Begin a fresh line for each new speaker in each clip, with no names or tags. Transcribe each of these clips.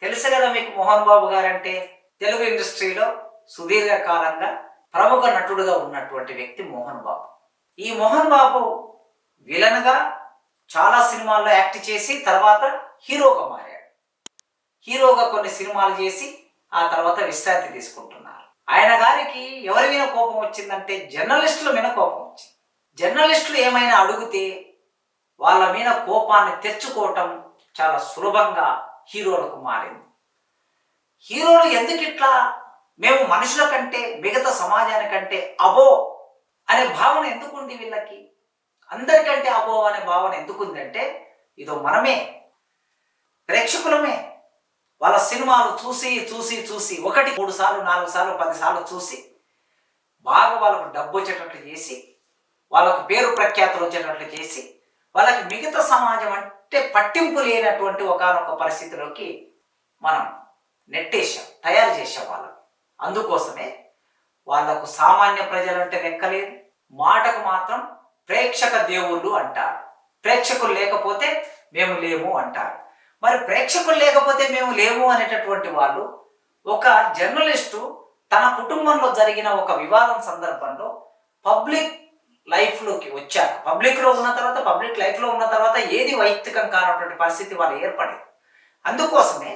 తెలుసు కదా మీకు మోహన్ బాబు గారంటే తెలుగు ఇండస్ట్రీలో సుదీర్ఘ కాలంగా ప్రముఖ నటుడుగా ఉన్నటువంటి వ్యక్తి మోహన్ బాబు. ఈ మోహన్ బాబు విలన్గా చాలా సినిమాల్లో యాక్ట్ చేసి తర్వాత హీరోగా మారాడు. హీరోగా కొన్ని సినిమాలు చేసి ఆ తర్వాత విశ్రాంతి తీసుకుంటున్నారు. ఆయన గారికి ఎవరి మీద కోపం వచ్చిందంటే జర్నలిస్టుల మీద కోపం వచ్చింది. జర్నలిస్టులు ఏమైనా అడిగితే వాళ్ళ మీద కోపాన్ని తెచ్చుకోవటం చాలా సులభంగా హీరోలకు మారింది. హీరోలు ఎందుకు ఇట్లా? మేము మనుషుల కంటే మిగతా సమాజానికంటే అబో అనే భావన ఎందుకుంది వీళ్ళకి? అందరికంటే అబో అనే భావన ఎందుకుందంటే ఇదో మనమే ప్రేక్షకులమే. వాళ్ళ సినిమాలు చూసి చూసి చూసి ఒకటి మూడు సార్లు నాలుగు సార్లు పది సార్లు చూసి బాగా వాళ్ళకు డబ్బు వచ్చేటట్లు చేసి వాళ్ళకు పేరు ప్రఖ్యాతులు వచ్చేటట్లు చేసి వాళ్ళకి మిగతా సమాజం అంటే పట్టింపు లేనటువంటి ఒకనొక పరిస్థితిలోకి మనం నెట్టేసాం తయారు చేసాం వాళ్ళని. అందుకోసమే వాళ్ళకు సామాన్య ప్రజలంటే లెక్కలేదు మాటకు మాత్రం ప్రేక్షక దేవుళ్ళు అంటారు. ప్రేక్షకులు లేకపోతే మేము లేము అంటారు. మరి ప్రేక్షకులు లేకపోతే మేము లేము అనేటటువంటి వాళ్ళు ఒక జర్నలిస్టు తన కుటుంబంలో జరిగిన ఒక వివాదం సందర్భంలో పబ్లిక్ లైఫ్లోకి వచ్చాక పబ్లిక్లో ఉన్న తర్వాత పబ్లిక్ లైఫ్లో ఉన్న తర్వాత ఏది వైయక్తికం కానటువంటి పరిస్థితి వాళ్ళు ఏర్పడేది అందుకోసమే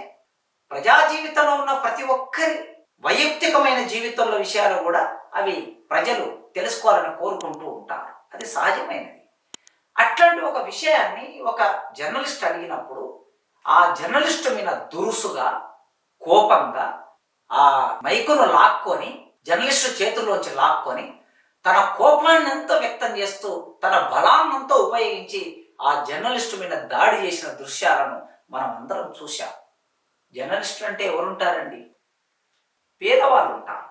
ప్రజా జీవితంలో ఉన్న ప్రతి ఒక్కరి వైయక్తికమైన జీవితంలో విషయాలు కూడా అవి ప్రజలు తెలుసుకోవాలని కోరుకుంటూ ఉంటారు. అది సహజమైనది. అట్లాంటి ఒక విషయాన్ని ఒక జర్నలిస్ట్ అడిగినప్పుడు ఆ జర్నలిస్ట్ మీద దురుసుగా కోపంగా ఆ మైకును లాక్కొని జర్నలిస్టు చేతుల్లోంచి లాక్కొని తన కోపాన్ని ఎంతో వ్యక్తం చేస్తూ తన బలాన్నంతా ఉపయోగించి ఆ జర్నలిస్టు మీద దాడి చేసిన దృశ్యాలను మనం అందరం చూశాం. జర్నలిస్టులు అంటే ఎవరుంటారండి? పేదవాళ్ళు ఉంటారు.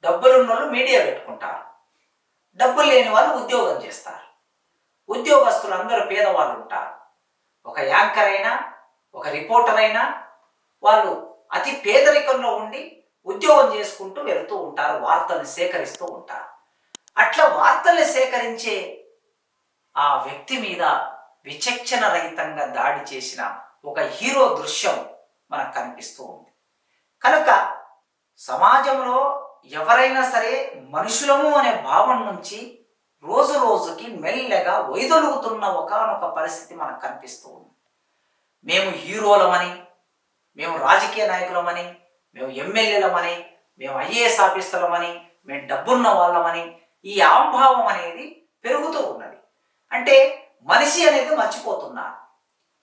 డబ్బులున్న వాళ్ళు మీడియా పెట్టుకుంటారు. డబ్బులు లేని వాళ్ళు ఉద్యోగం చేస్తారు. ఉద్యోగస్తులు అందరూ పేదవాళ్ళు ఉంటారు. ఒక యాంకర్ అయినా ఒక రిపోర్టర్ అయినా వాళ్ళు అతి పేదరికంలో ఉండి ఉద్యోగం చేసుకుంటూ వెళుతూ ఉంటారు వార్తలు సేకరిస్తూ ఉంటారు. అట్లా వార్తల్ని సేకరించే ఆ వ్యక్తి మీద విచక్షణ రహితంగా దాడి చేసిన ఒక హీరో దృశ్యం మనకు కనిపిస్తూ ఉంది. కనుక సమాజంలో ఎవరైనా సరే మనుషులము అనే భావన నుంచి రోజు రోజుకి మెల్లగా వైదొలుగుతున్న ఒకనొక పరిస్థితి మనకు కనిపిస్తూ ఉంది. మేము హీరోలమని మేము రాజకీయ నాయకులమని మేము ఎమ్మెల్యేలమని మేము ఐఏఎస్ ఆఫీసర్లమని మేము డబ్బున్న వాళ్ళమని ఈ ఆంభావం అనేది పెరుగుతూ ఉన్నది. అంటే మనిషి అనేది మర్చిపోతున్నారు.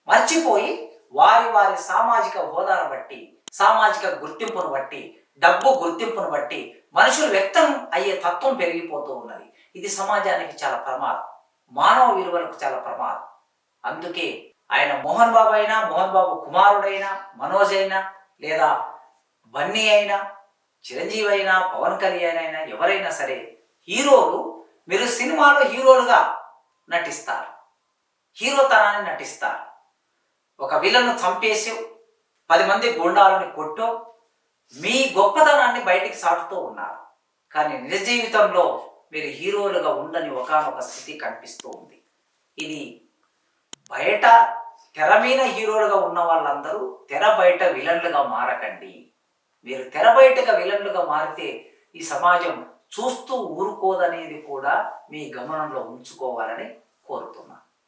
మర్చిపోయి వారి వారి సామాజిక హోదాను బట్టి సామాజిక గుర్తింపును బట్టి డబ్బు గుర్తింపును బట్టి మనుషులు వ్యక్తం అయ్యే తత్వం పెరిగిపోతూ ఉన్నది. ఇది సమాజానికి చాలా ప్రమాదం. మానవ విలువలకు చాలా ప్రమాదం. అందుకే ఆయన మోహన్ బాబు అయినా మోహన్ బాబు కుమారుడైనా మనోజ్ అయినా లేదా బన్నీ అయినా చిరంజీవి అయినా పవన్ కళ్యాణ్ అయినా ఎవరైనా సరే హీరోలు మీరు సినిమాలో హీరోలుగా నటిస్తారు. హీరోతనాన్ని నటిస్తారు. ఒక విలను చంపేసి పది మంది గుండాలని కొట్టో మీ గొప్పతనాన్ని బయటికి సాటుతూ ఉన్నారు. కానీ నిజ జీవితంలో మీరు హీరోలుగా ఉండని ఒకనొక స్థితి కనిపిస్తూ ఉంది. ఇది బయట తెర మీద హీరోలుగా ఉన్న వాళ్ళందరూ తెర బయట విలన్లుగా మారకండి. మీరు తెర బయటగా విలన్లుగా మారితే ఈ సమాజం చూస్తూ ఊరుకోదనేది కూడా మీ గమనంలో ఉంచుకోవాలని కోరుతున్నాను.